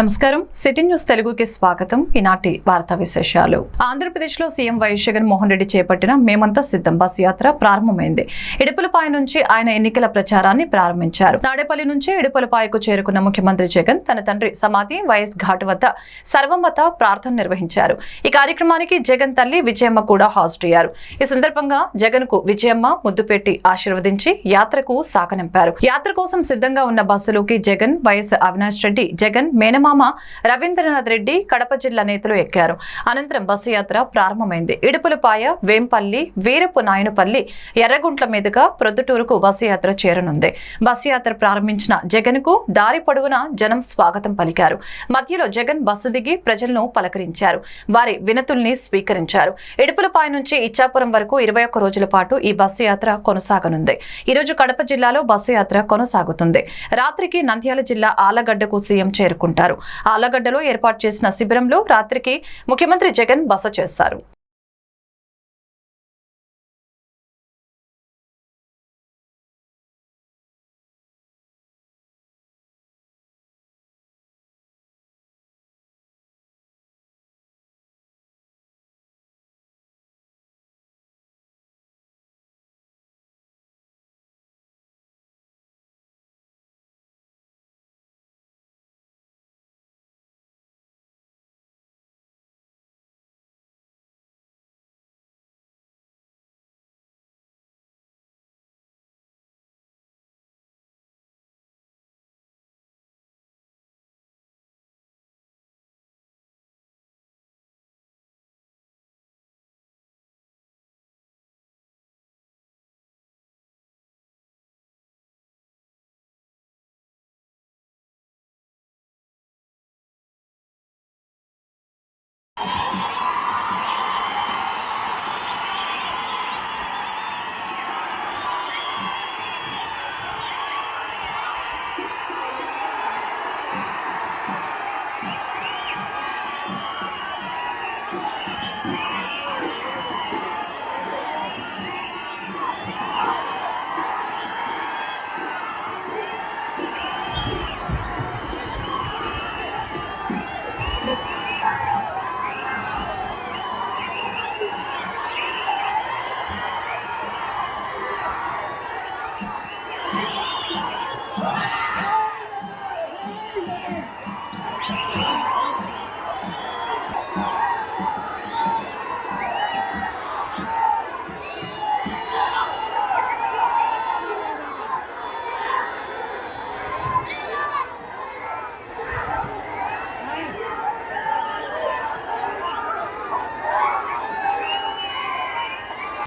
నమస్కారం. City news తెలుగుకి స్వాగతం. ఈనాటి వార్తా విశేషాలు. ఆంధ్రప్రదేశ్లో సీఎం వైఎస్ జగన్మోహన్ రెడ్డి చేపట్టిన మేమంతా సిద్ధం బస్ యాత్ర ప్రారంభమైంది. ఇడుపులపాయ నుంచి ఆయన ఎన్నికల ప్రచారాన్ని ప్రారంభించారు. తాడేపల్లి నుంచి ఇడుపులపాయకు చేరుకున్న ముఖ్యమంత్రి జగన్ తన తండ్రి సమాధి వైఎస్ ఘాట్ వద్ద సర్వమత ప్రార్థన నిర్వహించారు. ఈ కార్యక్రమానికి జగన్ తల్లి విజయమ్మ కూడా హాజరయ్యారు ఈ సందర్భంగా జగన్కు విజయమ్మ ముద్దు పెట్టి ఆశీర్వదించి యాత్రకు సాగనంపారు. యాత్ర కోసం సిద్ధంగా ఉన్న బస్సులోకి జగన్ వైఎస్ అవినాష్ రెడ్డి జగన్ చందమామ రవీంద్రనాథ్ రెడ్డి కడప జిల్లా నేతలు ఎక్కారు. అనంతరం బస్సు యాత్ర ప్రారంభమైంది. ఇడుపులపాయ వేంపల్లి వీరపు నాయనపల్లి ఎర్రగుంట్ల మీదుగా ప్రొద్దుటూరుకు బస్సు యాత్ర చేరనుంది. బస్సు యాత్ర ప్రారంభించిన జగన్కు దారి పొడవునా జనం స్వాగతం పలికారు. మధ్యలో జగన్ బస్సు దిగి ప్రజలను పలకరించారు. వారి వినతుల్ని స్వీకరించారు. ఇడుపులపాయ నుంచి ఇచ్చాపురం వరకు ఇరవై ఒక్క రోజుల పాటు ఈ బస్సు యాత్ర కొనసాగనుంది. ఈరోజు కడప జిల్లాలో బస్సు యాత్ర కొనసాగుతుంది. రాత్రికి నంద్యాల జిల్లా ఆలగడ్డకు సీఎం చేరుకుంటారు. ఆలగడ్డలో ఏర్పాటు చేసిన శిబిరంలో రాత్రికి ముఖ్యమంత్రి జగన్ బస చేస్తారు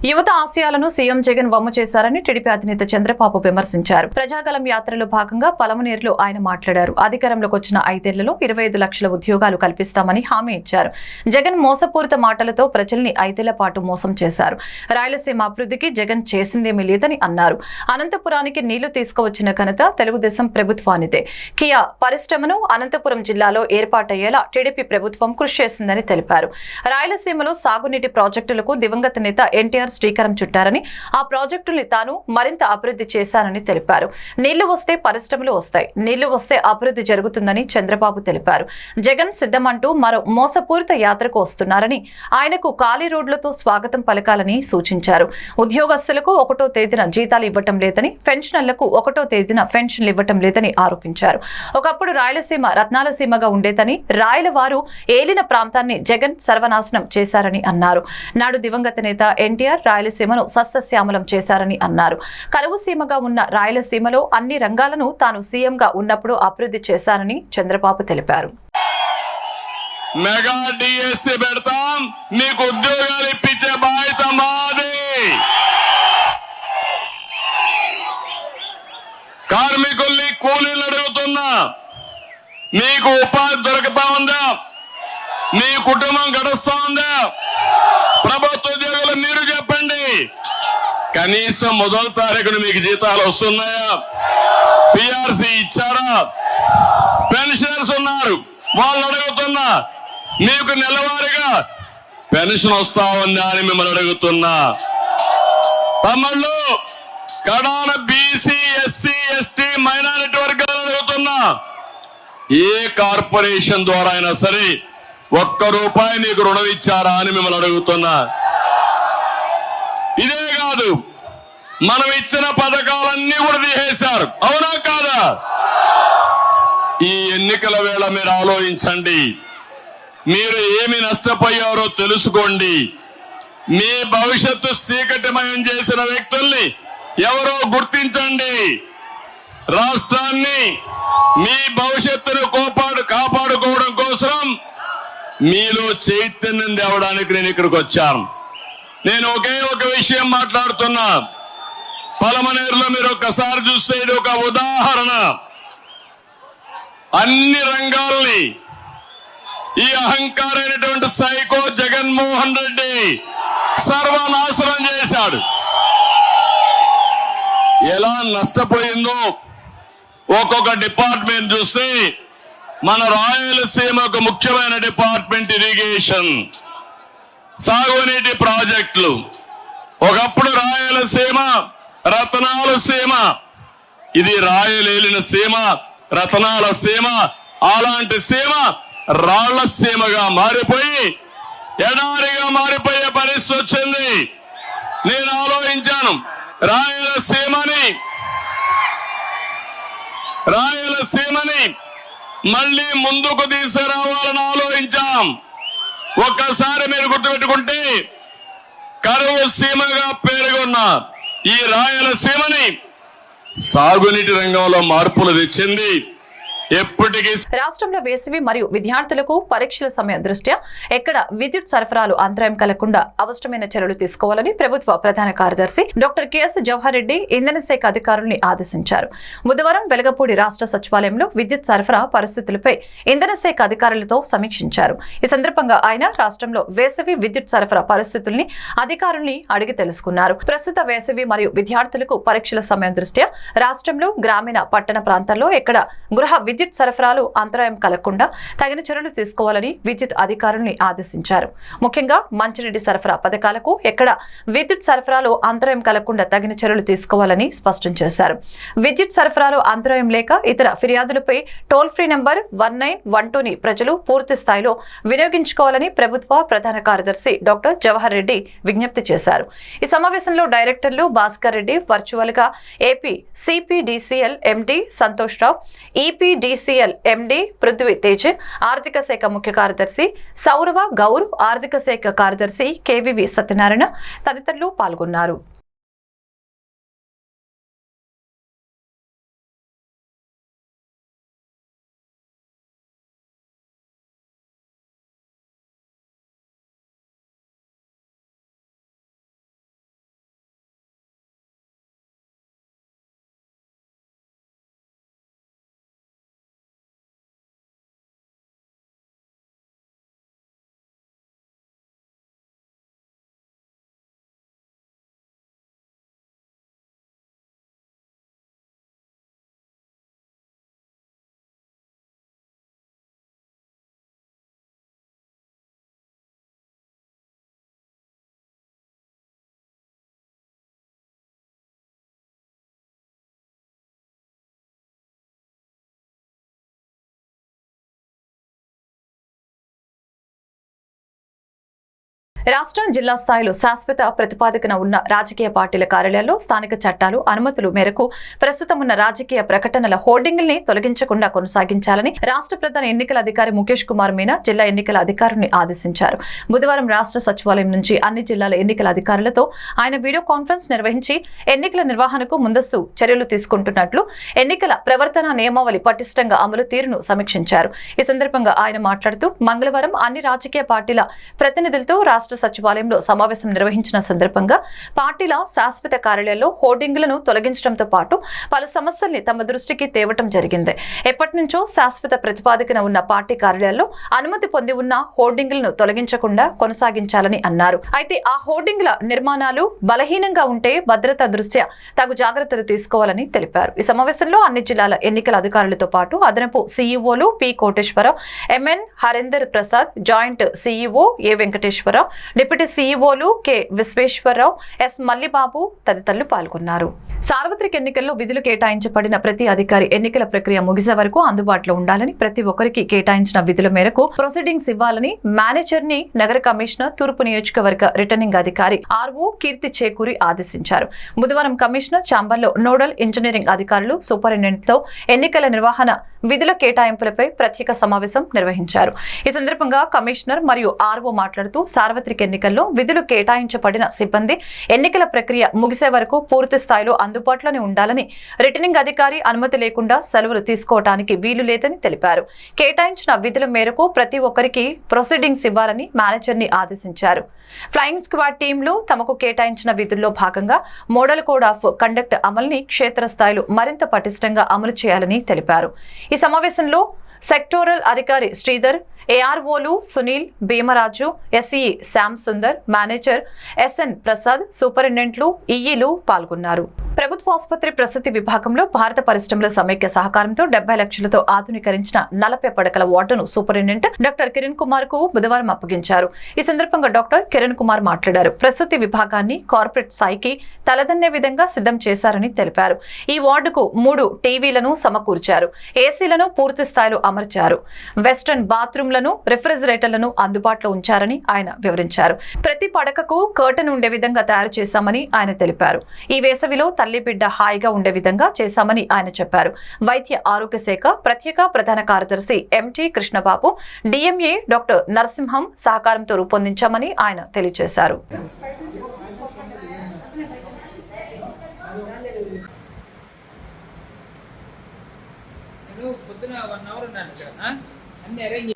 యువత ఆశయాలను సీఎం జగన్ వమ్ము చేశారని టీడీపీ అధినేత చంద్రబాబు విమర్శించారు. ప్రజాగలం యాత్రలో భాగంగా పలమనేరులో ఆయన మాట్లాడారు. అధికారంలోకి వచ్చిన ఐదేళ్ళలో ఇరవై ఐదు లక్షల ఉద్యోగాలు కల్పిస్తామని హామీ ఇచ్చారు. జగన్ మోసపూరిత మాటలతో ప్రజల్ని ఐదేళ్ళ పాటు మోసం చేశారు. రాయలసీమ అభివృద్ధికి జగన్ చేసిందేమీ లేదని అన్నారు. అనంతపురానికి నీళ్ళు తీసుకువచ్చిన ఘనత తెలుగుదేశం ప్రభుత్వానిదే. కియా పరిశ్రమను అనంతపురం జిల్లాలో ఏర్పాటయ్యేలా టీడీపీ ప్రభుత్వం కృషి చేసిందని తెలిపారు. రాయలసీమలో సాగునీటి ప్రాజెక్టులకు దివంగత నేత ఎన్టీఆర్ శ్రీకారం చుట్టారని ఆ ప్రాజెక్టుల్ని తాను మరింత అభివృద్ధి చేశానని తెలిపారు. నీళ్ళు వస్తే పరిశ్రమలు వస్తాయి. నీళ్ళు వస్తే అభివృద్ధి జరుగుతుందని చంద్రబాబు తెలిపారు. జగన్ సిద్ధమంటూ మరో మోసపూరిత యాత్రకు వస్తున్నారని ఆయనకు ఖాళీ రోడ్లతో స్వాగతం పలకాలని సూచించారు. ఉద్యోగస్తులకు ఒకటో తేదీన జీతాలు ఇవ్వటం లేదని పెన్షనర్లకు ఒకటో తేదీన పెన్షన్లు ఇవ్వటం లేదని ఆరోపించారు. ఒకప్పుడు రాయలసీమ రత్నాలసీమగా ఉండేదని రాయల వారు ఏలిన ప్రాంతాన్ని జగన్ సర్వనాశనం చేశారని అన్నారు. నాడు దివంగత నేత ఎన్టీఆర్ రాయలసీమను సస్యశ్యామలం చేశారని అన్నారు. కరువు సీమగా ఉన్న రాయలసీమలో అన్ని రంగాలను తాను సీఎంగా ఉన్నప్పుడు అభివృద్ధి చేశానని చంద్రబాబు తెలిపారు. మెగా డిఎస్సి పెడతాం ఉద్యోగాలు ఇప్పించే బాధ్యత మాది. కార్మికుల్ని కూలీలు అడుగుతున్నా నీకు ఉపాధి దొరుకుతా ఉందా? మీ కుటుంబం గడుస్తా ఉందా? ప్రభుత్వ ఉద్యోగులు మీరు చెప్పండి. కనీసం మొదటి తారీఖున మీకు జీతాలు వస్తున్నాయా? పిఆర్సి ఇచ్చారా? పెన్షనర్స్ ఉన్నారు. వాళ్ళు అడుగుతున్నా. మీకు నెలవారీగా పెన్షన్ వస్తా ఉందా అని మిమ్మల్ని అడుగుతున్నా. తమ్ముళ్ళు కడాన బీసీ ఎస్సీ ఎస్టీ మైనారిటీ వర్గాలు అడుగుతున్నా. ఏ కార్పొరేషన్ ద్వారా అయినా సరే ఒక్క రూపాయి మీకు రుణం ఇచ్చారా అని మిమ్మల్ని అడుగుతున్నా. ఇదే కాదు మనం ఇచ్చిన పథకాలన్నీ కూడా తీసేశారు. అవునా కాదా? ఈ ఎన్నికల వేళ మీరు ఆలోచించండి. మీరు ఏమి నష్టపోయారో తెలుసుకోండి. మీ భవిష్యత్తు చీకటిమయం చేసిన వ్యక్తుల్ని ఎవరో గుర్తించండి. రాష్ట్రాన్ని మీ భవిష్యత్తును కోపాడు కాపాడుకోవడం కోసం మీలో చైతన్యం తేవడానికి నేను ఇక్కడికి వచ్చాను. నేను ఒకే ఒక విషయం మాట్లాడుతున్నా. పలమనేరులో మీరు ఒక్కసారి చూస్తే ఇది ఒక ఉదాహరణ. అన్ని రంగాల్ని ఈ అహంకారైనటువంటి సైకో జగన్మోహన్ రెడ్డి సర్వనాశనం చేశాడు. ఎలా నష్టపోయిందో ఒక్కొక్క డిపార్ట్మెంట్ చూస్తే మన రాయలసీమ ఒక ముఖ్యమైన డిపార్ట్మెంట్ ఇరిగేషన్. సాగునీటి ప్రాజెక్టులు. ఒకప్పుడు రాయలసీమ రతనాల సీమ. ఇది రాయలేలిన సీమ రతనాల సీమ అలాంటి సీమ రాళ్ళ సీమగా మారిపోయి ఎడారిగా మారిపోయే పరిస్థితి వచ్చింది. నేను ఆలోచించాను రాయలసీమని రాయలసీమని మళ్ళీ ముందుకు తీసుకురావాలని ఆలోచించాం. ఒక్కసారి మీరు గుర్తుపెట్టుకుంటే కరువు సీమగా పేరుగొన్న ఈ రాయలసీమని సాగునీటి రంగంలో మార్పులు తెచ్చింది ఎప్పటికీ రాష్ట్రంలో వేసవి మరియు విద్యార్థులకు పరీక్షల సమయం దృష్ట్యా ఎక్కడ విద్యుత్ సరఫరాలు అంతరాయం కలగకుండా అవసరమైన చర్యలు తీసుకోవాలని ప్రభుత్వ ప్రధాన కార్యదర్శి డాక్టర్ కెఎస్ జవహర్ రెడ్డి ఇంధన శాఖ అధికారుల్ని ఆదేశించారు. బుధవారం వెలగపూడి రాష్ట్ర సచివాలయంలో విద్యుత్ సరఫరా పరిస్థితులపై ఇంధన శాఖ అధికారులతో సమీక్షించారు. ఈ సందర్భంగా ఆయన రాష్ట్రంలో వేసవి విద్యుత్ సరఫరా పరిస్థితుల్ని అధికారుల్ని అడిగి తెలుసుకున్నారు. ప్రస్తుత వేసవి మరియు విద్యార్థులకు పరీక్షల సమయం దృష్ట్యా రాష్ట్రంలో గ్రామీణ పట్టణ ప్రాంతాల్లో ఎక్కడ గృహ విద్యుత్ సరఫరాలు అంతరాయం కలగకుండా తగిన చర్యలు తీసుకోవాలని విద్యుత్ అధికారుల్ని ఆదేశించారు. ముఖ్యంగా మంచినీటి సరఫరా పథకాలకు ఎక్కడ విద్యుత్ సరఫరాలో అంతరాయం కలగకుండా తగిన చర్యలు తీసుకోవాలని స్పష్టం చేశారు. విద్యుత్ సరఫరాలో అంతరాయం లేక ఇతర ఫిర్యాదులపై toll free number one nine one టూని ప్రజలు పూర్తి స్థాయిలో వినియోగించుకోవాలని ప్రభుత్వ ప్రధాన కార్యదర్శి డాక్టర్ జవహర్ రెడ్డి విజ్ఞప్తి చేశారు. ఈ సమావేశంలో డైరెక్టర్లు భాస్కర్ రెడ్డి వర్చువల్గా AP CPDCL MD Santosh Rao EP DCL MD Prithvi Tej ఆర్థిక శాఖ ముఖ్య కార్యదర్శి సౌరవ గౌర్ ఆర్థిక శాఖ కార్యదర్శి కేవీవి సత్యనారాయణ తదితరులు పాల్గొన్నారు. రాష్ట్రం జిల్లా స్థాయిలో శాశ్వత ప్రతిపాదికన ఉన్న రాజకీయ పార్టీల కార్యాలయాల్లో స్థానిక చట్టాలు అనుమతులు మేరకు ప్రస్తుతం ఉన్న రాజకీయ ప్రకటనల హోర్డింగుల్ని తొలగించకుండా కొనసాగించాలని రాష్ట్ర ప్రధాన ఎన్నికల అధికారి ముఖేష్ కుమార్ మీనా జిల్లా ఎన్నికల అధికారుని ఆదేశించారు. బుధవారం రాష్ట్ర సచివాలయం నుంచి అన్ని జిల్లాల ఎన్నికల అధికారులతో ఆయన వీడియో కాన్ఫరెన్స్ నిర్వహించి ఎన్నికల నిర్వహణకు ముందస్తు చర్యలు తీసుకుంటున్నట్లు ఎన్నికల ప్రవర్తన నియమావళి పటిష్టంగా అమలు తీరును సమీక్షించారు. ఈ సందర్భంగా ఆయన మాట్లాడుతూ మంగళవారం అన్ని రాజకీయ పార్టీల ప్రతినిధులతో రాష్ట్ర సచివాలయంలో సమావేశం నిర్వహించిన సందర్భంగా పార్టీల శాశ్వత కార్యాలయాల్లో హోర్డింగ్లను తొలగించడంతో పాటు పలు సమస్యల్ని తమ దృష్టికి తేవటం జరిగింది. ఎప్పటి నుంచో శాశ్వత ప్రతిపాదికన ఉన్న పార్టీ కార్యాలయాల్లో అనుమతి పొంది ఉన్న హోర్డింగ్లను తొలగించకుండా కొనసాగించాలని అన్నారు. అయితే ఆ హోర్డింగ్ల నిర్మాణాలు బలహీనంగా ఉంటే భద్రతా దృష్ట్యా తగు జాగ్రత్తలు తీసుకోవాలని తెలిపారు. ఈ సమావేశంలో అన్ని జిల్లాల ఎన్నికల అధికారులతో పాటు అదనపు సీఈఓలు P Koteswararao M N Harender Prasad joint CEO A Venkateswararao deputy సీఈఓలు K Visweswararao S Mallibabu తదితరులు పాల్గొన్నారు. సార్వత్రిక ఎన్నికల్లో విధులు కేటాయించబడిన ప్రతి అధికారి ఎన్నికల ప్రక్రియ ముగిసే వరకు అందుబాటులో ఉండాలని ప్రతి ఒక్కరికి కేటాయించిన విధుల మేరకు ప్రొసీడింగ్స్ ఇవ్వాలని మేనేజర్ని నగర కమిషనర్ తూర్పు నియోజకవర్గ రిటర్నింగ్ అధికారి ఆర్ఓ కీర్తి చేకూరి ఆదేశించారు. బుధవారం కమిషనర్ చాంబర్లో నోడల్ ఇంజనీరింగ్ అధికారులు సూపరింటెండెంట్తో ఎన్నికల నిర్వహణ విధుల కేటాయింపులపై ప్రత్యేక సమావేశం నిర్వహించారు. ఈ సందర్భంగా కమిషనర్ మరియు ఆర్ఓ మాట్లాడుతూ సార్వత్రిక ఎన్నికల్లో విధులు కేటాయించబడిన సిబ్బంది ఎన్నికల ప్రక్రియ ముగిసే వరకు పూర్తి స్థాయిలో అందుబాటులోనే ఉండాలని రిటర్నింగ్ అధికారి అనుమతి లేకుండా సెలవులు తీసుకోవటానికి వీలు లేదని తెలిపారు. కేటాయించిన విధుల మేరకు ప్రతి ఒక్కరికి ప్రొసీడింగ్స్ ఇవ్వాలని మేనేజర్ని ఆదేశించారు. ఫ్లయింగ్ స్క్వాడ్ టీంలు తమకు కేటాయించిన విధుల్లో భాగంగా మోడల్ కోడ్ ఆఫ్ కండక్ట్ అమలుని క్షేత్రస్థాయిలో మరింత పటిష్టంగా అమలు చేయాలని తెలిపారు. ఈ సమావేశంలో సెక్టోరల్ అధికారి Sridhar ఏఆర్ఓలు Sunil Bhimaraju SE Shyam Sundar manager S N Prasad సూపరింటెండెంట్లు ఈఈలు పాల్గొన్నారు. ప్రభుత్వ ఆసుపత్రి ప్రసూతి విభాగంలో భారత పరిశ్రమల సమైక్య సహకారంతో డెబ్బై లక్షలతో ఆధునీకరించిన నలభై పడకల వార్డును సూపరింటెండెంట్ డాక్టర్ కిరణ్ కుమార్కు బుధవారం అప్పగించారు. ఈ సందర్భంగా డాక్టర్ కిరణ్ కుమార్ మాట్లాడారు. ప్రసూతి విభాగాన్ని కార్పొరేట్ స్థాయికి తలదన్నే విధంగా సిద్ధం చేశారని తెలిపారు. ఈ వార్డుకు మూడు టీవీలను సమకూర్చారు. ఏసీలను పూర్తి స్థాయిలో అమర్చారు. వెస్టర్న్ బాత్రూంలను రిఫ్రిజిరేటర్లను అందుబాటులో ఉంచారని ఆయన వివరించారు. ప్రతి పడకకు కర్టన్ ఉండే విధంగా తయారు చేశామని ఆయన తెలిపారు. ఈ వేసవిలో తల్లి బిడ్డ హాయిగా ఉండే విధంగా చేశామని ఆయన చెప్పారు. వైద్య ఆరోగ్య శాఖ ప్రత్యేక ప్రధాన కార్యదర్శి M T Krishnababu DMA doctor Narasimham సహకారంతో రూపొందించామని ఆయన తెలియజేశారు. పొద్దున వన్ అవర్ ఉన్నాను ఇక్కడ అన్ని అరేంజ్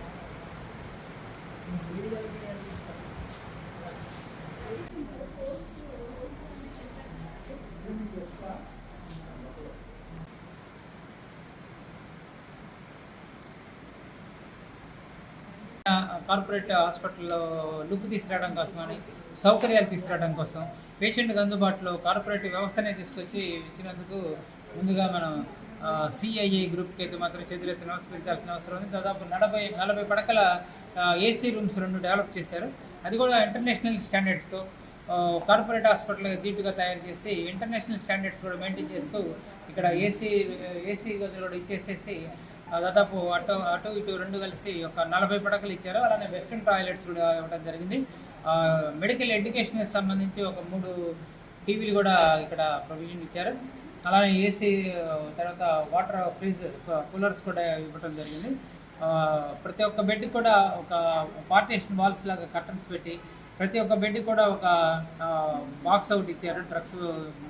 కార్పొరేట్ హాస్పిటల్లో లుక్ తీసుకురావడం కోసం అని సౌకర్యాలు తీసుకురావడం కోసం పేషెంట్కి అందుబాటులో కార్పొరేట్ వ్యవస్థనే తీసుకొచ్చి ఇచ్చినందుకు ముందుగా మనం సిఐఏ గ్రూప్కి అయితే మాత్రం చేతులెత్తి నమస్కరించాల్సిన అవసరం ఉంది. దాదాపు నలభై నలభై పడకల ఏసీ రూమ్స్ రెండు డెవలప్ చేశారు. అది కూడా ఇంటర్నేషనల్ స్టాండర్డ్స్తో కార్పొరేట్ హాస్పిటల్ దీటుగా తయారు చేసి ఇంటర్నేషనల్ స్టాండర్డ్స్ కూడా మెయింటైన్ చేస్తూ ఇక్కడ ఏసీ ఏసీ గదులు కూడా ఇచ్చేసేసి దాదాపు అటు అటు ఇటు రెండు కలిసి ఒక నలభై పడకలు ఇచ్చారు. అలానే వెస్ట్రన్ టాయిలెట్స్ కూడా ఇవ్వడం జరిగింది. మెడికల్ ఎడ్యుకేషన్కి సంబంధించి ఒక మూడు టీవీలు కూడా ఇక్కడ ప్రొవిజన్ ఇచ్చారు. అలానే ఏసీ తర్వాత వాటర్ ఫ్రిడ్జ్ కూలర్స్ కూడా ఇవ్వడం జరిగింది. ప్రతి ఒక్క బెడ్ కూడా ఒక పార్టీషన్ వాల్స్ లాగా కర్టన్స్ పెట్టి ప్రతి ఒక్క బెడ్ కూడా ఒక బాక్స్ అవుట్ ఇచ్చారు డ్రగ్స్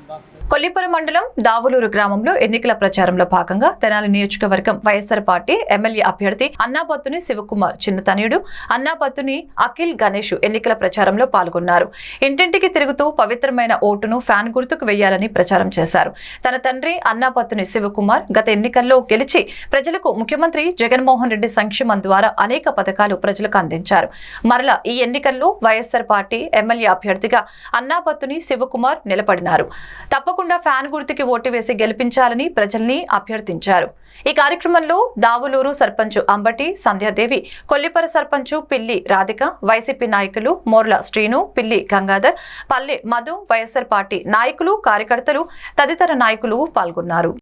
బాక్స్ కొల్లిపురం మండలం దావులూరు గ్రామంలో ఎన్నికల ప్రచారంలో భాగంగా తెనాలి నియోజకవర్గం వైఎస్ఆర్ పార్టీ ఎమ్మెల్యే అభ్యర్థి అన్నాపత్తుని శివకుమార్ చిన్నతనయుడు అన్నాపత్తుని అఖిల్ గణేష్ ఎన్నికల ప్రచారంలో పాల్గొన్నారు. ఇంటింటికి తిరుగుతూ పవిత్రమైన ఓటును ఫ్యాన్ గుర్తుకు వెయ్యాలని ప్రచారం చేశారు. తన తండ్రి అన్నాపత్తుని శివకుమార్ గత ఎన్నికల్లో గెలిచి ప్రజలకు ముఖ్యమంత్రి జగన్మోహన్ రెడ్డి సంక్షేమం ద్వారా అనేక పథకాలు ప్రజలకు అందించారు. మరలా ఈ ఎన్నికల్లో వైఎస్ఆర్ పార్టీ ఎమ్మెల్యే అభ్యర్థిగా అన్నాబత్తుని శివకుమార్ నిలబడినారు. తప్పకుండా ఫ్యాన్ గుర్తుకి ఓటు వేసి గెలిపించాలని ప్రజల్ని అభ్యర్థించారు. ఈ కార్యక్రమంలో దావులూరు సర్పంచ్ అంబటి సంధ్యాదేవి కొల్లిపర సర్పంచ్ పిల్లి రాధిక వైసీపీ నాయకులు మోర్ల శ్రీను పిల్లి గంగాధర్ పల్లె మధు వైఎస్ఆర్ పార్టీ నాయకులు కార్యకర్తలు తదితర నాయకులు పాల్గొన్నారు.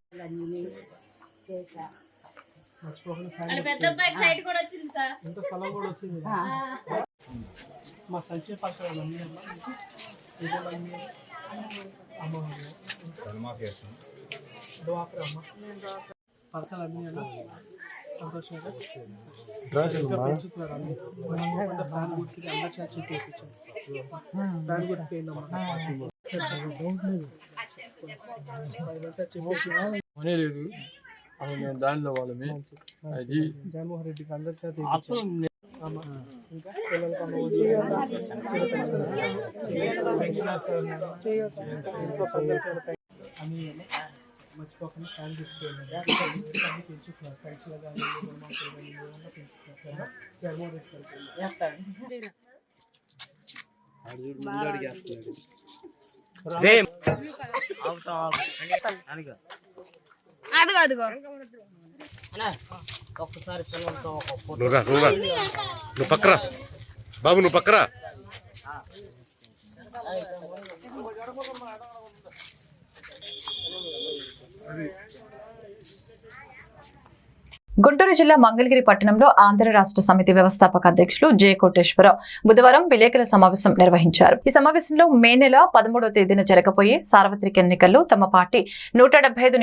పెద్ద సైట్ కూడా వచ్చింది సార్. మా సంక్షేమ పథకాలు పథకాలు అన్నీ సంతోషంగా అన్ని మంచిగా ఫ్యాన్ గుర్తుకి అందరి వేయించారు ఫ్యాన్ దానిలో వాళ్ళమే. అది జగన్మోహన్ రెడ్డికి అందరి చేత అన్ని మర్చిపోకుండా కానీ జగన్మోహన్ రెడ్డి అదిగో అదిగో. నువ్వు రా నువ్వు రా నువ్వు పక్కరా. బాబు నువ్వు పక్కరా. గుంటూరు జిల్లా మంగళగిరి పట్టణంలో ఆంధ్ర రాష్ట్ర సమితి వ్యవస్థాపక అధ్యక్షులు జె కోటేశ్వరరావు బుధవారం విలేకరుల సమావేశం నిర్వహించారు. ఈ సమావేశంలో మే నెల పదమూడవ తేదీన జరగబోయే సార్వత్రిక ఎన్నికల్లో తమ పార్టీ నూట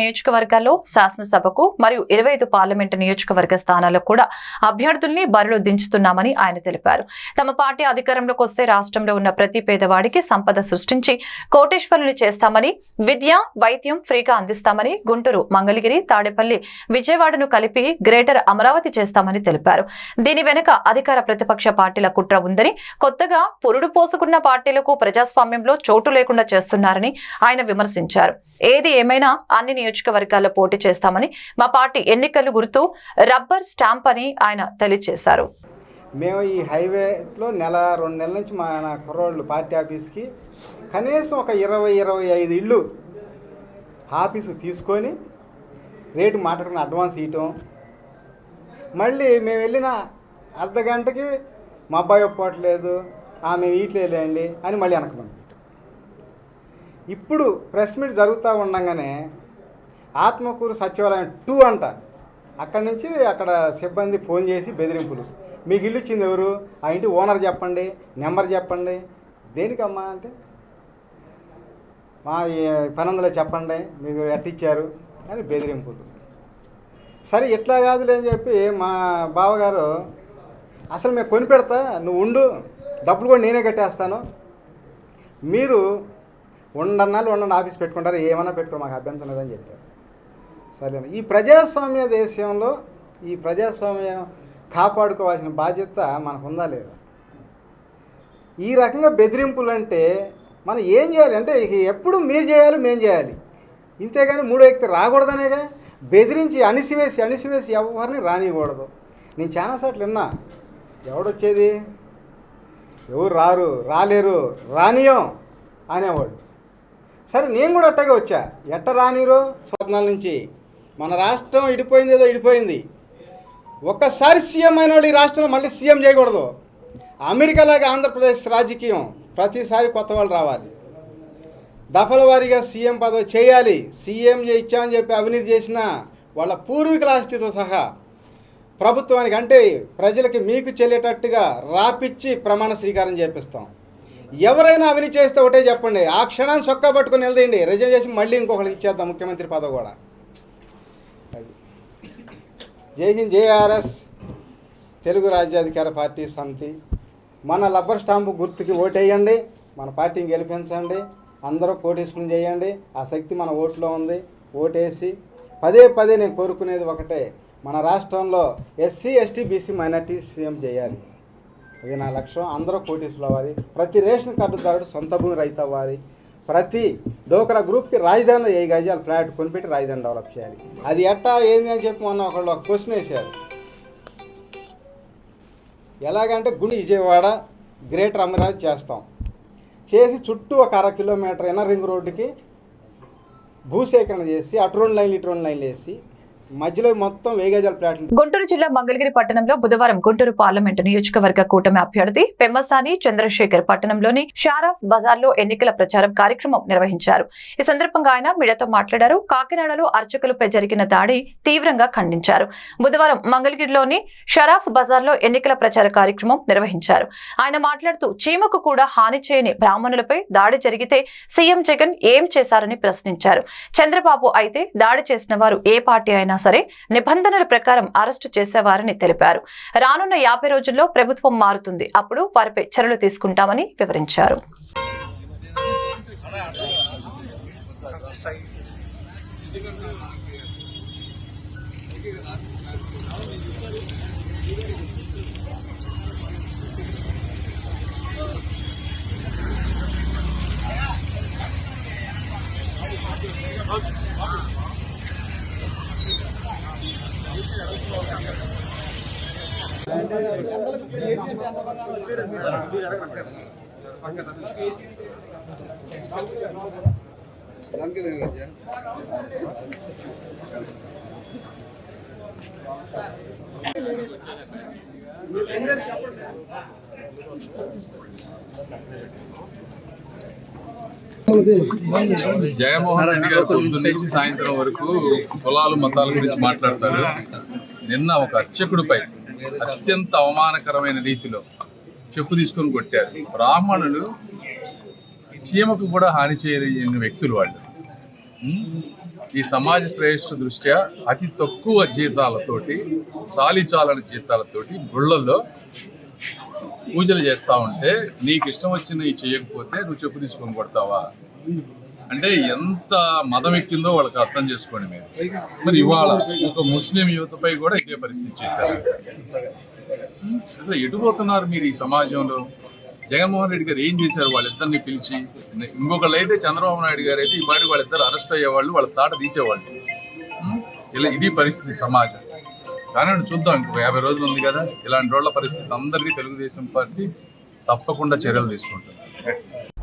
నియోజకవర్గాల్లో శాసనసభకు మరియు ఇరవై ఐదు పార్లమెంటు నియోజకవర్గ స్థానాలకు కూడా అభ్యర్థుల్ని బరిలో దించుతున్నామని ఆయన తెలిపారు. తమ పార్టీ అధికారంలోకి వస్తే రాష్ట్రంలో ఉన్న ప్రతి పేదవాడికి సంపద సృష్టించి కోటేశ్వరుని చేస్తామని విద్య వైద్యం ఫ్రీగా అందిస్తామని గుంటూరు మంగళగిరి తాడేపల్లి విజయవాడను కలిపి గ్రేటర్ అమరావతి చేస్తామని తెలిపారు. దీని వెనుక అధికార ప్రతిపక్ష పార్టీల కుట్ర ఉందని కొత్తగా పురుడు పోసుకున్న పార్టీలకు ప్రజాస్వామ్యంలో చోటు లేకుండా చేస్తున్నారని ఆయన విమర్శించారు. ఏది ఏమైనా అన్ని నియోజకవర్గాల్లో పోటీ చేస్తామని మా పార్టీ ఎన్నికలు గుర్తు రబ్బర్ స్టాంప్ అని ఆయన తెలియజేశారు మేము ఈ హైవేలో నెల రెండు నెలల నుంచి మా కుర్రోళ్ళు పార్టీ ఆఫీస్కి కనీసం ఒక ఇరవై ఇరవై ఐదు ఇళ్ళు ఆఫీసు తీసుకొని రేటు మాట్లాడుకుని అడ్వాన్స్ ఇవ్వటం మళ్ళీ మేము వెళ్ళిన అర్ధ గంటకి మా అబ్బాయి ఒప్పుకోవట్లేదు ఆ మేము ఇట్లేదండి అని మళ్ళీ వెనక ఇప్పుడు ప్రెస్ మీట్ జరుగుతూ ఉండగానే ఆత్మకూరు సచివాలయం టూ అంట. అక్కడి నుంచి అక్కడ సిబ్బంది ఫోన్ చేసి బెదిరింపులు. మీకు ఇల్లు ఇచ్చింది ఎవరు? ఆ ఇంటి ఓనర్ చెప్పండి నెంబర్ చెప్పండి. దేనికమ్మా అంటే మా పని పనందులో చెప్పండి మీకు ఎట్టిచ్చారు అని బెదిరింపులు. సరే ఇట్లా కాదులే అని చెప్పి మా బావగారు అసలు మేము కొని పెడతా నువ్వు ఉండు డబ్బులు కూడా నేనే కట్టేస్తాను. మీరు ఉండన్నాళ్ళు ఉండండి ఆఫీస్ పెట్టుకుంటారు ఏమన్నా పెట్టుకో మాకు అభ్యంతరం లేదని చెప్పారు. సరే ఈ ప్రజాస్వామ్య దేశంలో ఈ ప్రజాస్వామ్యం కాపాడుకోవాల్సిన బాధ్యత మనకు ఉందా లేదా? ఈ రకంగా బెదిరింపులు అంటే మనం ఏం చేయాలి? అంటే ఎప్పుడు మీరు చేయాలి మేము చేయాలి. ఇంతేగాని మూడో వ్యక్తి రాకూడదనేగా? బెదిరించి అణిసివేసి అణిసివేసి ఎవరిని రానియకూడదు నేను చాలాసార్లు విన్నా ఎవడొచ్చేది? ఎవరు రారు? రాలేరు? రానియం అనేవాడు. సరే నేను కూడా అట్టగే వచ్చా. ఎట్ట రానిరు స్వప్నాల నుంచి. మన రాష్ట్రం ఇడిపోయింది ఏదో ఇడిపోయింది. ఒక్కసారి సీఎం అయిన వాళ్ళు ఈ రాష్ట్రంలో మళ్ళీ సీఎం చేయకూడదు. అమెరికాలాగా ఆంధ్రప్రదేశ్ రాజకీయం. ప్రతిసారి కొత్త వాళ్ళు రావాలి. దఫల వారీగా సీఎం పదవి చేయాలి. సీఎం ఇచ్చా అని చెప్పి అవినీతి చేసిన వాళ్ళ పూర్వీకుల ఆస్తితో సహా ప్రభుత్వానికి అంటే ప్రజలకి మీకు చెల్లేటట్టుగా రాపిచ్చి ప్రమాణ స్వీకారం చేపిస్తాం. ఎవరైనా అవినీతి చేస్తే ఒకటే చెప్పండి. ఆ క్షణాన్ని చొక్కా పట్టుకొని వెళ్దేయండి రిజైన్ చేసి మళ్ళీ ఇంకొకరికి ఇచ్చేద్దాం ముఖ్యమంత్రి పదవి కూడా. అది జై హింద్ జేఆర్ఎస్ తెలుగు రాజ్యాధికార పార్టీ సమితి. మన లబ్బర్ స్టాంపు గుర్తుకి ఓటేయండి. మన పార్టీని గెలిపించండి. అందరూ కోటేసుకుని చేయండి. ఆ శక్తి మన ఓట్లో ఉంది. ఓటేసి పదే పదే నేను కోరుకునేది ఒకటే. మన రాష్ట్రంలో SC ST BC minority CM చేయాలి. అది నా లక్ష్యం. అందరూ కోటీసులు అవ్వాలి. ప్రతి రేషన్ కార్డుదారుడు సొంత భూమి రైతు అవ్వాలి. ప్రతి డోకరా గ్రూప్కి రాజధానిలో ఏ గజాలు ఫ్లాట్ కొనిపెట్టి రాజధాని డెవలప్ చేయాలి. అది ఎట్టా ఏంది అని చెప్పి మొన్న ఒకళ్ళు ఒక క్వశ్చన్ వేశారు. ఎలాగంటే గుండి విజయవాడ గ్రేటర్ అమరావతి చేస్తాం. చేసి చుట్టూ ఒక అర కిలోమీటర్ అయినా రింగ్ రోడ్డుకి భూసేకరణ చేసి అటు రెండు లైన్లు ఇటు రెండు లైన్లు వేసి మధ్యలో మొత్తం వేగజాల ప్లాట్లు గుంటూరు జిల్లా మంగళగిరి పట్టణంలో బుధవారం గుంటూరు పార్లమెంటు నియోజకవర్గ కూటమి అభ్యర్థి పెమ్మసాని చంద్రశేఖర్ పట్టణంలోని షారాఫ్ బజార్లో ఎన్నికల ప్రచారం కార్యక్రమం నిర్వహించారు. ఈ సందర్భంగా ఆయన మీడియాతో మాట్లాడారు. కాకినాడలో అర్చకులపై జరిగిన దాడి తీవ్రంగా ఖండించారు. బుధవారం మంగళగిరిలోని షరాఫ్ బజార్లో ఎన్నికల ప్రచార కార్యక్రమం నిర్వహించారు. ఆయన మాట్లాడుతూ చీమకు కూడా హాని చేయని బ్రాహ్మణులపై దాడి జరిగితే సీఎం జగన్ ఏం చేశారని ప్రశ్నించారు. చంద్రబాబు అయితే దాడి చేసిన వారు ఏ పార్టీ అయినా సరే నిబంధనల ప్రకారం అరెస్టు చేసేవారని తెలిపారు రానున్న యాభై రోజుల్లో ప్రభుత్వం మారుతుంది అప్పుడు వారిపై చర్యలు తీసుకుంటామని వివరించారు Okay. జయమోహన్ రెడ్డి గారు పొద్దున్న నుంచి సాయంత్రం వరకు కులాలు మతాల గురించి మాట్లాడతారు. నిన్న ఒక అర్చకుడిపై అత్యంత అవమానకరమైన రీతిలో చెప్పు తీసుకొని కొట్టారు. బ్రాహ్మణులు చీమకు కూడా హాని చేయని వ్యక్తులు వాళ్ళు. ఈ సమాజ శ్రేష్ఠ దృష్ట్యా అతి తక్కువ జీతాలతోటి చాలీచాలని జీతాలతోటి గుళ్ళల్లో పూజలు చేస్తా ఉంటే నీకు ఇష్టం వచ్చినవి చేయకపోతే నువ్వు చెప్పు తీసుకొని కొడతావా? అంటే ఎంత మతం ఎక్కిందో వాళ్ళకి అర్థం చేసుకోండి మీరు. మరి ఇవాళ ఒక ముస్లిం యువతపై కూడా ఇదే పరిస్థితి చేశారు. అసలు ఎటుపోతున్నారు మీరు ఈ సమాజంలో? జగన్మోహన్ రెడ్డి గారు ఏం చేశారు? వాళ్ళిద్దరిని పిలిచి ఇంకొకళ్ళు అయితే చంద్రబాబు నాయుడు గారు అయితే ఈ పాటి వాళ్ళిద్దరు అరెస్ట్ అయ్యేవాళ్ళు వాళ్ళ తాట తీసేవాళ్ళు. ఇలా ఇది పరిస్థితి సమాజం. కానీ చూద్దాం ఇంకొక యాభై రోజులు ఉంది కదా ఇలాంటి రోడ్ల పరిస్థితి అందరికీ తెలుగుదేశం పార్టీ తప్పకుండా చర్యలు తీసుకుంటుంది.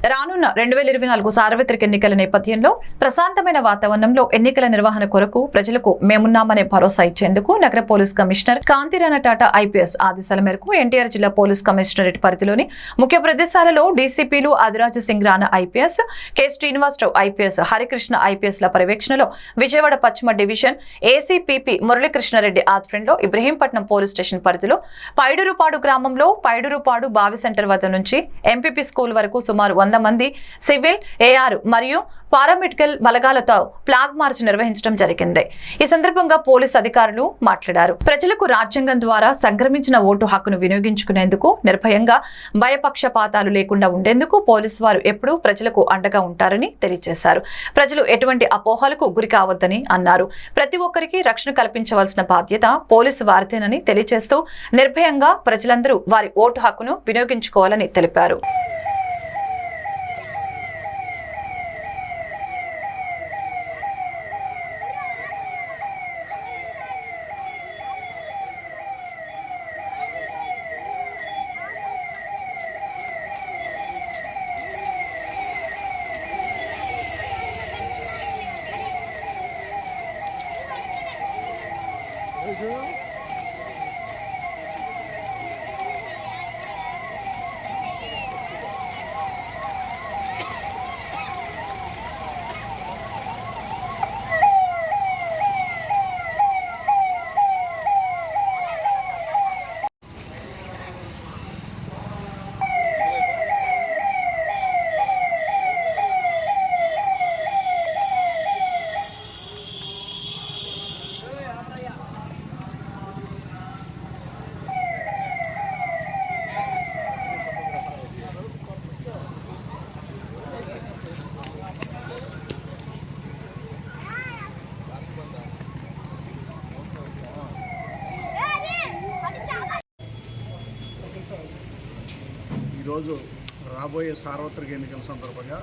రానున్న రెండు వేల ఇరవై నాలుగు సార్వత్రిక ఎన్నికల నేపథ్యంలో ప్రశాంతమైన వాతావరణంలో ఎన్నికల నిర్వహణ కొరకు ప్రజలకు మేమున్నామనే భరోసా ఇచ్చేందుకు నగర police commissioner Kanthirana Tata IPS ఆదేశాల మేరకు ఎన్టీఆర్ జిల్లా పోలీస్ కమిషనరేట్ పరిధిలోని ముఖ్య ప్రదేశాలలో డీసీపీలు Adiraja Singh Rana IPS K Srinivasarao IPS Harikrishna ఐపీఎస్ల పర్యవేక్షణలో విజయవాడ పశ్చిమ డివిజన్ ఏసీపీపీ మురళీకృష్ణారెడ్డి ఆధ్వర్యంలో ఇబ్రహీంపట్నం పోలీస్ స్టేషన్ పరిధిలో పైడురుపాడు గ్రామంలో పైడురుపాడు బావి సెంటర్ వద్ద నుంచి ఎంపీపీ స్కూల్ వరకు సుమారు వంద మంది సివిల్ ఏఆర్ మరియు పారామెడికల్ బలగాలతో ఫ్లాగ్ మార్చ్ నిర్వహించడం జరిగింది. ఈ సందర్భంగా పోలీస్ అధికారులు మాట్లాడారు. ప్రజలకు రాజ్యాంగం ద్వారా సంక్రమించిన ఓటు హక్కును వినియోగించుకునేందుకు నిర్భయంగా భయపక్షపాతాలు లేకుండా ఉండేందుకు పోలీసు వారు ఎప్పుడూ ప్రజలకు అండగా ఉంటారని తెలియజేశారు. ప్రజలు ఎటువంటి అపోహలకు గురి కావద్దని అన్నారు. ప్రతి ఒక్కరికి రక్షణ కల్పించవలసిన బాధ్యత పోలీసు వారిదేనని తెలియజేస్తూ నిర్భయంగా ప్రజలందరూ వారి ఓటు హక్కును వినియోగించుకోవాలని తెలిపారు. 안녕하세요. ఈరోజు రాబోయే సార్వత్రిక ఎన్నికల సందర్భంగా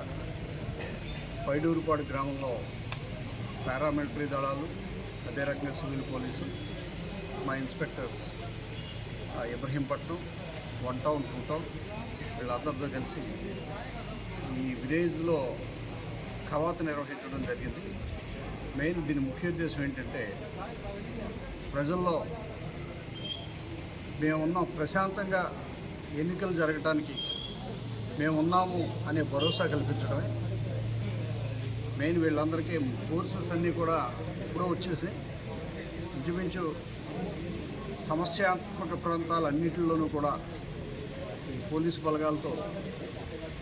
పైడూరుపాడు గ్రామంలో పారామిలిటరీ దళాలు అదే రకంగా సివిల్ పోలీసు మా inspectors Ibrahimpatnam one town two town వీళ్ళందరితో కలిసి ఈ విలేజ్లో కవాతు నిర్వహించడం జరిగింది. మెయిన్ దీని ముఖ్య ఉద్దేశం ఏంటంటే ప్రజల్లో మేమున్నాం ప్రశాంతంగా ఎన్నికలు జరగటానికి మేమున్నాము అనే భరోసా కల్పించడమే. మెయిన్ వీళ్ళందరికీ కోర్సెస్ అన్నీ కూడా ఇప్పుడో వచ్చేసి ఇంచుమించు సమస్యాత్మక ప్రాంతాలన్నింటిలోనూ కూడా ఈ పోలీసు బలగాలతో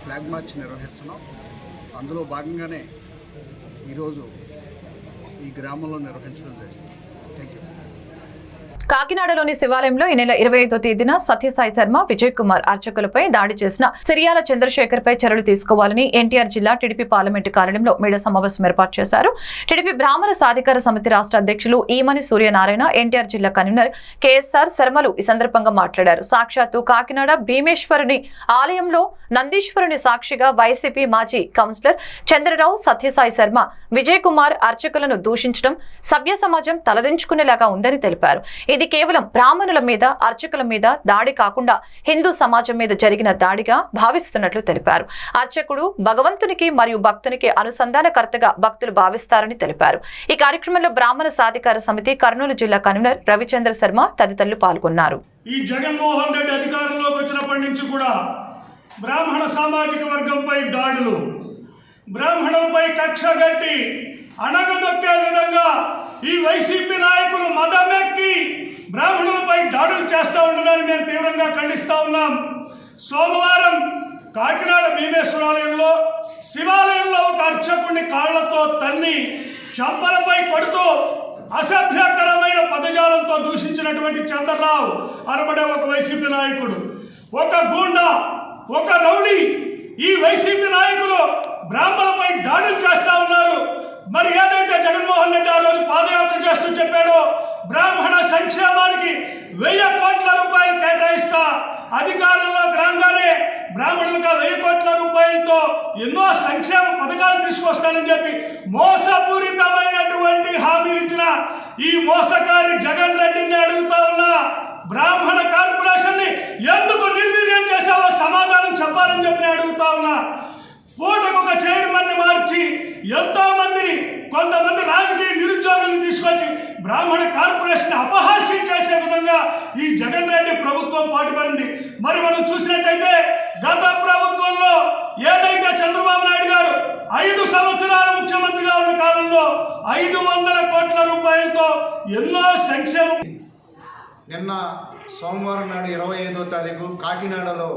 ఫ్లాగ్ మార్చ్ నిర్వహిస్తున్నాం. అందులో భాగంగానే ఈరోజు ఈ గ్రామంలో నిర్వహించడం జరిగింది. థ్యాంక్ యూ కాకినాడలోని శివాలయంలో ఈ నెల ఇరవై ఐదో తేదీన సత్యసాయి శర్మ విజయ్ కుమార్ అర్చకులపై దాడి చేసిన సిరియాల చంద్రశేఖర్ పై చర్యలు తీసుకోవాలని ఎన్టీఆర్ జిల్లా టీడీపీ పార్లమెంటు కార్యాలయంలో మేడ సమావేశం ఏర్పాటు చేశారు. టీడీపీ బ్రాహ్మణ సాధికార సమితి రాష్ట్ర అధ్యక్షులు ఈమని సూర్యనారాయణ ఎన్టీఆర్ జిల్లా కన్వీనర్ కేఎస్ఆర్ శర్మలు ఈ సందర్భంగా మాట్లాడారు. సాక్షాత్తు కాకినాడ భీమేశ్వరుని ఆలయంలో నందీశ్వరుని సాక్షిగా వైసీపీ మాజీ కౌన్సిలర్ చంద్రరావు సత్యసాయి శర్మ విజయ్ కుమార్ అర్చకులను దూషించడం సభ్య సమాజం తలదించుకునేలాగా ఉందని తెలిపారు. ఇది కేవలం బ్రాహ్మణుల మీద అర్చకుల మీద దాడి కాకుండా హిందూ సమాజం మీద జరిగిన దాడిగా భావిస్తున్నట్లు తెలిపారు. అర్చకుడు భగవంతునికి మరియు భక్తునికి అనుసంధానకర్తగా భక్తులు భావిస్తారని తెలిపారు. ఈ కార్యక్రమంలో బ్రాహ్మణ సాధికార సమితి కర్నూలు జిల్లా కన్వీనర్ రవిచంద్ర శర్మ తదితరులు పాల్గొన్నారు. ఈ జగన్మోహన్ రెడ్డి అధికారంలోకి వచ్చినప్పటి నుంచి కూడా బ్రాహ్మణ సామాజిక వర్గంపై దాడులు బ్రాహ్మణులపై కక్ష గట్టి అణగదొక్కే విధంగా ఈ వైసీపీ నాయకులు మదమెక్కి బ్రాహ్మణులపై దాడులు చేస్తూ ఉండడాన్ని మేము తీవ్రంగా ఖండిస్తూ ఉన్నాం. సోమవారం కాకినాడ భీమేశ్వరాలయంలో శివాలయంలో ఒక అర్చకుడిని కాళ్ళతో తన్ని చంపలపై కొడుతూ అసభ్యకరమైన పదజాలంతో దూషించినటువంటి చంద్రరావు అనబడే ఒక వైసీపీ నాయకుడు. ఒక గూండా ఒక రౌడీ ఈ వైసీపీ నాయకులు బ్రాహ్మణులపై దాడులు చేస్తా ఉన్నారు. మరి ఏదైతే జగన్మోహన్ రెడ్డి ఆ రోజు పాదయాత్ర చేస్తూ చెప్పాడో బ్రాహ్మణ సంక్షేమానికి వెయ్యి కోట్ల రూపాయలు కేటాయిస్తా అధికారంలోకి రాగానే బ్రాహ్మణులకు వెయ్యి కోట్ల రూపాయలతో ఎన్నో సంక్షేమ పథకాలు తీసుకొస్తానని చెప్పి మోసపూరితమైనటువంటి హామీలు ఇచ్చిన ఈ మోసకారి జగన్ రెడ్డిని అడుగుతా ఉన్నా బ్రాహ్మణ కార్పొరేషన్ని ఎందుకు నిర్వీర్యం చేశావో సమాధానం చెప్పాలని చెప్పి అడుగుతా ఉన్నా. పూటకొక చైర్మన్ని మార్చి ఎంతో మందిని కొంతమంది రాజకీయ నిరుద్యోగులను తీసుకొచ్చి బ్రాహ్మణ కార్పొరేషన్ అపహాస్యం చేసే విధంగా ఈ జగన్ రెడ్డి ప్రభుత్వం పాటుపడింది. మరి మనం చూసినట్టయితే గత ప్రభుత్వంలో ఏదైతే చంద్రబాబు నాయుడు గారు ఐదు సంవత్సరాల ముఖ్యమంత్రిగా ఉన్న కాలంలో ఐదు వందల కోట్ల రూపాయలతో ఎన్నో సంక్షేమ నిన్న సోమవారం నాడు ఇరవై ఐదో తారీఖు కాకినాడలో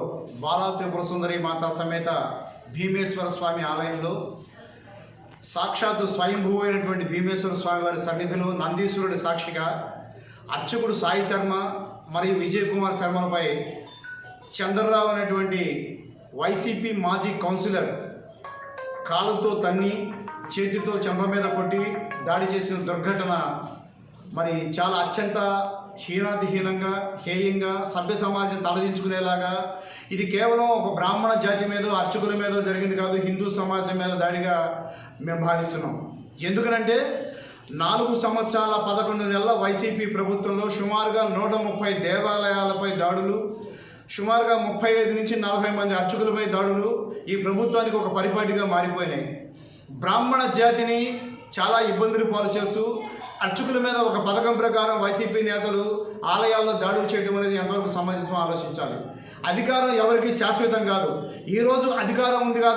బాలా త్రిపుర సుందరి మాతా సమేత భీమేశ్వర స్వామి ఆలయంలో సాక్షాత్తు స్వయంభూ అయినటువంటి భీమేశ్వర స్వామి వారి సన్నిధిలో నందీశ్వరుడి సాక్షిగా అర్చకుడు సాయి శర్మ మరియు విజయ్ కుమార్ శర్మలపై చంద్రరావు అనేటువంటి వైసీపీ మాజీ కౌన్సిలర్ కాలుతో తన్ని చేతితో చెంప మీద కొట్టి దాడి చేసిన దుర్ఘటన మరి చాలా అత్యంత హీనాతిహీనంగా హేయంగా సభ్య సమాజం తలదించుకునేలాగా ఇది కేవలం ఒక బ్రాహ్మణ జాతి మీద అర్చకుల మీద జరిగింది కాదు హిందూ సమాజం మీద దాడిగా మేము భావిస్తున్నాం. ఎందుకనంటే నాలుగు సంవత్సరాల పదకొండు నెలల వైసీపీ ప్రభుత్వంలో సుమారుగా నూట ముప్పై దేవాలయాలపై దాడులు సుమారుగా ముప్పై ఐదు నుంచి నలభై మంది అర్చకులపై దాడులు ఈ ప్రభుత్వానికి ఒక పరిపాటిగా మారిపోయినాయి. బ్రాహ్మణ జాతిని చాలా ఇబ్బందులు పాలు చేస్తూ అర్చకుల మీద ఒక పథకం ప్రకారం వైసీపీ నేతలు ఆలయాల్లో దాడులు చేయడం అనేది ఎంతవరకు సమంజసం ఆలోచించాలి. అధికారం ఎవరికి శాశ్వతం కాదు. ఈరోజు అధికారం ఉంది కాదు